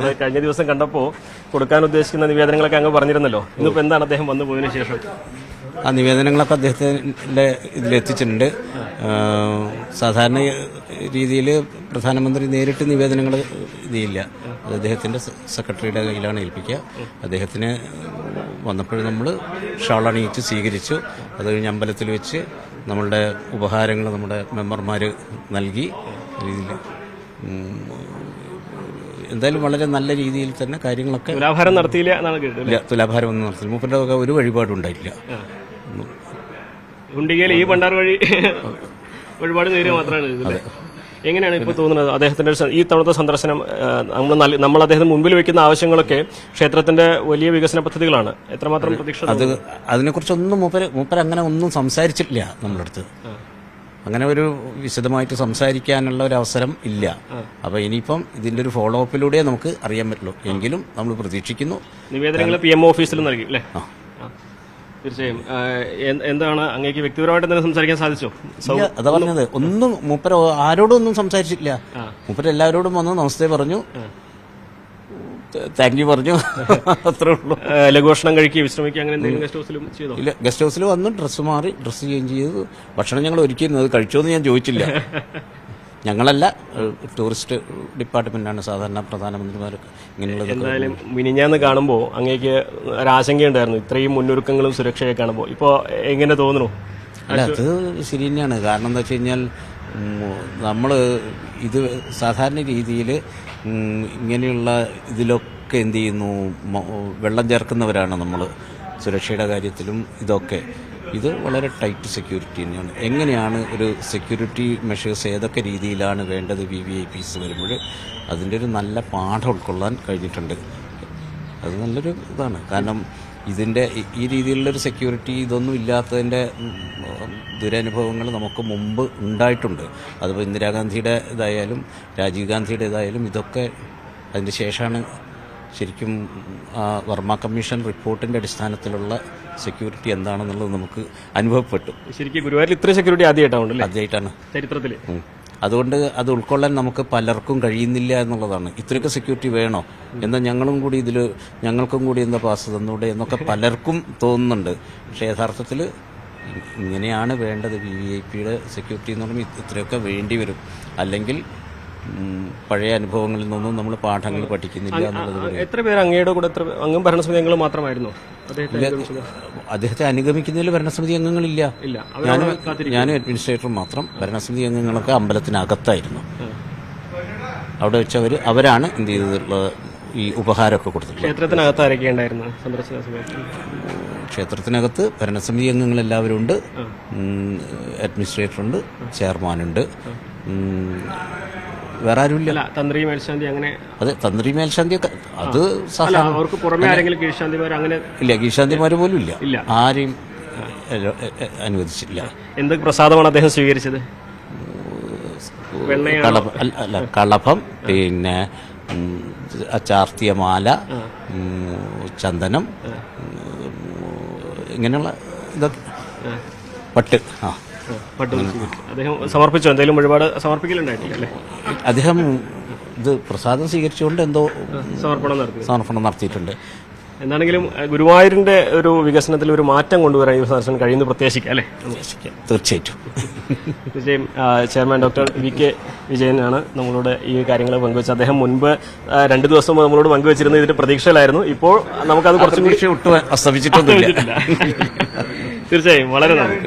നമ്മൾ കഴിഞ്ഞ ദിവസം കണ്ടപ്പോൾ കൊടുക്കാൻ ഉദ്ദേശിക്കുന്ന നിവേദനങ്ങളൊക്കെ അങ്ങ് പറഞ്ഞിരുന്നല്ലോ. ഇന്നിപ്പോ എന്താണ് അദ്ദേഹം വന്നു പോയതിനു ശേഷം? ആ നിവേദനങ്ങളൊക്കെ അദ്ദേഹത്തിന്റെ ഇതിലെത്തിച്ചിട്ടുണ്ട് സാധാരണ രീതിയിൽ പ്രധാനമന്ത്രി നേരിട്ട് നിവേദനങ്ങൾ ഇതില്ല അത് അദ്ദേഹത്തിന്റെ സെക്രട്ടറിയുടെ കയ്യിലാണ് ഏൽപ്പിക്കുക. അദ്ദേഹത്തിന് വന്നപ്പോഴും നമ്മൾ ഷാൾ അണിയിച്ച് സ്വീകരിച്ചു. അത് കഴിഞ്ഞ് അമ്പലത്തിൽ വെച്ച് നമ്മളുടെ ഉപഹാരങ്ങൾ നമ്മുടെ മെമ്പർമാർ നൽകി. രീതിയിൽ എന്തായാലും വളരെ നല്ല രീതിയിൽ തന്നെ കാര്യങ്ങളൊക്കെ തുലാഭാരം നടത്തിയില്ല എന്നാണ് കേട്ടത് ഇല്ല തുലാഭാരം ഒന്നും നടത്തില്ല മൂപ്പരുടെ ഒക്കെ ഒരു വഴിപാടും ഉണ്ടായില്ല ഉണ്ടികയിൽ ഈ പണ്ടാർ വഴി ഒരുപാട് നേര് മാത്രമാണ് എങ്ങനെയാണ് ഇപ്പോൾ തോന്നുന്നത് അദ്ദേഹത്തിന്റെ ഈ തവണത്തെ സന്ദർശനം നമ്മൾ നമ്മൾ അദ്ദേഹം മുമ്പിൽ വെക്കുന്ന ആവശ്യങ്ങളൊക്കെ ക്ഷേത്രത്തിന്റെ വലിയ വികസന പദ്ധതികളാണ്. എത്രമാത്രം പ്രതീക്ഷ അത് അതിനെക്കുറിച്ചൊന്നും മൂപ്പര് മൂപ്പര് അങ്ങനെ ഒന്നും സംസാരിച്ചിട്ടില്ല നമ്മളടുത്ത്. അങ്ങനെ ഒരു വിശദമായിട്ട് സംസാരിക്കാനുള്ള ഒരു അവസരം ഇല്ല. അപ്പൊ ഇനിയിപ്പം ഇതിന്റെ ഒരു ഫോളോ അപ്പിലൂടെ നമുക്ക് അറിയാൻ പറ്റുള്ളൂ. എങ്കിലും നമ്മൾ പ്രതീക്ഷിക്കുന്നു. നിവേദനങ്ങൾ പി എം ഓഫീസിൽ നൽകി അല്ലേ. തീർച്ചയായും. എന്താണ് അങ്ങേക്ക് വ്യക്തിപരമായിട്ട് എന്തെങ്കിലും സംസാരിക്കാൻ സാധിച്ചോ? അതാ പറഞ്ഞത്. ഒന്നും മൂപ്പര ആരോടും ഒന്നും സംസാരിച്ചിട്ടില്ല. മൂപ്പര എല്ലാവരോടും വന്ന് നമസ്തേ പറഞ്ഞു. താങ്ക് യു പറഞ്ഞു. അത്രേ ഉള്ളൂ. ലഘുഭക്ഷണം കഴിക്കുക വിശ്രമിക്കുക അങ്ങനെ എന്തെങ്കിലും ഗസ്റ്റ് ഹൗസിലും ചെയ്തോ? ഇല്ല ഗസ്റ്റ് ഹൗസിൽ വന്ന് ഡ്രസ്സ് മാറി ഡ്രസ്സ് ചേഞ്ച് ചെയ്ത്. ഭക്ഷണം ഞങ്ങൾ ഒരുക്കിയിരുന്നത് കഴിച്ചോന്ന് ഞാൻ ചോദിച്ചില്ല. ഞങ്ങളല്ല ടൂറിസ്റ്റ് ഡിപ്പാർട്ട്മെന്റാണ് സാധാരണ പ്രധാനമന്ത്രിമാരൊക്കെ ഇങ്ങനെയുള്ളത് എന്തായാലും മിനിഞ്ഞാന്ന് കാണുമ്പോൾ അങ്ങേക്ക് ഒരാശങ്കയുണ്ടായിരുന്നു ഇത്രയും മുന്നൊരുക്കങ്ങളും സുരക്ഷയൊക്കെ കാണുമ്പോൾ ഇപ്പോൾ എങ്ങനെ തോന്നുന്നു? അല്ല അത് ശരി തന്നെയാണ്. കാരണം എന്താ വെച്ച് കഴിഞ്ഞാൽ നമ്മൾ ഇത് സാധാരണ രീതിയിൽ ഇങ്ങനെയുള്ള ഇതിലൊക്കെ എന്ത് ചെയ്യുന്നു വെള്ളം ചേർക്കുന്നവരാണ് നമ്മൾ സുരക്ഷയുടെ കാര്യത്തിലും ഇതൊക്കെ. ഇത് വളരെ ടൈറ്റ് സെക്യൂരിറ്റി തന്നെയാണ്. എങ്ങനെയാണ് ഒരു സെക്യൂരിറ്റി മെഷേഴ്സ് ഏതൊക്കെ രീതിയിലാണ് വേണ്ടത് വി വി ഐ പീസ് വരുമ്പോൾ അതിന്റെ ഒരു നല്ല പാഠം ഉൾക്കൊള്ളാൻ കഴിഞ്ഞിട്ടുണ്ട്. അത് നല്ലൊരു ഇതാണ്. കാരണം ഇതിന്റെ ഈ- രീതിയിലുള്ളൊരു സെക്യൂരിറ്റി ഇതൊന്നും ഇല്ലാത്തതിന്റെ ദുരനുഭവങ്ങൾ നമുക്ക് മുമ്പ് ഉണ്ടായിട്ടുണ്ട്. അതിപ്പോൾ ഇന്ദിരാഗാന്ധിയുടെ ഇതായാലും രാജീവ് ഗാന്ധിയുടെ ഇതായാലും ഇതൊക്കെ അതിന് ശേഷമാണ് ശരിക്കും ആ വർമ്മ കമ്മീഷൻ റിപ്പോർട്ടിന്റെ അടിസ്ഥാനത്തിലുള്ള സെക്യൂരിറ്റി എന്താണെന്നുള്ളത് നമുക്ക് അനുഭവപ്പെട്ടു. ശരിക്കും ഗുരുവായൂരിൽ ഇത്ര സെക്യൂരിറ്റി ആദ്യമായിട്ടാണ് ആദ്യമായിട്ടാണ്. ചരിത്രത്തിൽ. അതുകൊണ്ട് അത് ഉൾക്കൊള്ളാൻ നമുക്ക് പലർക്കും കഴിയുന്നില്ല എന്നുള്ളതാണ്. ഇത്രയൊക്കെ സെക്യൂരിറ്റി വേണോ? എന്നാൽ ഞങ്ങളും കൂടി ഇതിൽ ഞങ്ങൾക്കും കൂടി എന്താ പാസ് തന്നൂടെ എന്നൊക്കെ പലർക്കും തോന്നുന്നുണ്ട്. പക്ഷേ യഥാർത്ഥത്തിൽ ഇങ്ങനെയാണ് വേണ്ടത് വി വി ഐ പിയുടെ സെക്യൂരിറ്റി എന്ന് പറയുമ്പോൾ ഇത്രയൊക്കെ വേണ്ടി വരും. അല്ലെങ്കിൽ പഴയ അനുഭവങ്ങളിൽ നിന്നും നമ്മൾ പാഠങ്ങൾ പഠിക്കുന്നില്ല എന്നുള്ളത്. എത്ര പേര് അങ്ങയുടെ കൂടെ എത്ര അങ്ങും ഭരണസമിതി മാത്രമായിരുന്നോ? അദ്ദേഹത്തെ? അനുഗമിക്കുന്നതിൽ ഭരണസമിതി അംഗങ്ങളില്ല. ഞാനും അഡ്മിനിസ്ട്രേറ്റർ മാത്രം ഭരണസമിതി അംഗങ്ങളൊക്കെ അമ്പലത്തിനകത്തായിരുന്നു. അവിടെ വെച്ച് അവർ അവരാണ് എന്ത് ചെയ്തിട്ടുള്ളത് ഈ ഉപഹാരമൊക്കെ കൊടുത്തിട്ടുള്ളത്. ക്ഷേത്രത്തിനകത്ത് ആരൊക്കെ ഉണ്ടായിരുന്നു സന്ദർശന സമയത്ത്? ക്ഷേത്രത്തിനകത്ത് ഭരണസമിതി അംഗങ്ങൾ എല്ലാവരും ഉണ്ട് അഡ്മിനിസ്ട്രേറ്റർ അഡ്മിനിസ്ട്രേറ്ററുണ്ട് ചെയർമാനുണ്ട് വേറെ ആരുമില്ല. തന്ത്രി മേൽശാന്തി അങ്ങനെ അതെ തന്ത്രി മേൽശാന്തിയൊക്കെ അത് അല്ല സാധാരണ അവർക്ക് പുറമെ ആരെങ്കിലും കീഴ്ശാന്തിമാർ അങ്ങനെ ഇല്ല കീഴ്ശാന്തിമാർ പോലും ഇല്ല. ആരെയും അനുവദിച്ചില്ല. എന്തൊക്കെ പ്രസാദമാണ് അദ്ദേഹം സ്വീകരിച്ചത്? കളഭ അല്ല കളഭം പിന്നെ ചാർത്തിയമാല ചാർത്തിയ മാല ചന്ദനം ഇങ്ങനെയുള്ള ഇതൊക്കെ. പട്ട് ആ. അദ്ദേഹം സമർപ്പിച്ചോ? എന്തെങ്കിലും ഒരുപാട് സമർപ്പിക്കലുണ്ടായിട്ടില്ല അല്ലേ? അദ്ദേഹം ഇത് പ്രസാദം സ്വീകരിച്ചുകൊണ്ട് എന്തോ സമർപ്പണം നടത്തി. സമർപ്പണം നടത്തിയിട്ടുണ്ട്. എന്താണെങ്കിലും ഗുരുവായൂരിന്റെ ഒരു വികസനത്തിൽ ഒരു മാറ്റം കൊണ്ടുവരാൻ ഈ സന്ദർശനം കഴിയുന്നു പ്രത്യേകിക്കാം അല്ലേ? തീർച്ചയായിട്ടും. തീർച്ചയായും ചെയർമാൻ ഡോക്ടർ വി കെ വിജയനാണ് നമ്മളോട് ഈ കാര്യങ്ങൾ പങ്കുവച്ചത്. അദ്ദേഹം മുൻപ് രണ്ട് ദിവസം നമ്മളോട് പങ്കുവച്ചിരുന്ന ഇതിന്റെ പ്രതീക്ഷയിലായിരുന്നു. ഇപ്പോൾ നമുക്കത് കുറച്ചും കൂടി പ്രതീക്ഷ ഒട്ടും അസ്തമിച്ചിട്ടൊന്നുമില്ല. തീർച്ചയായും വളരെ നന്ദി.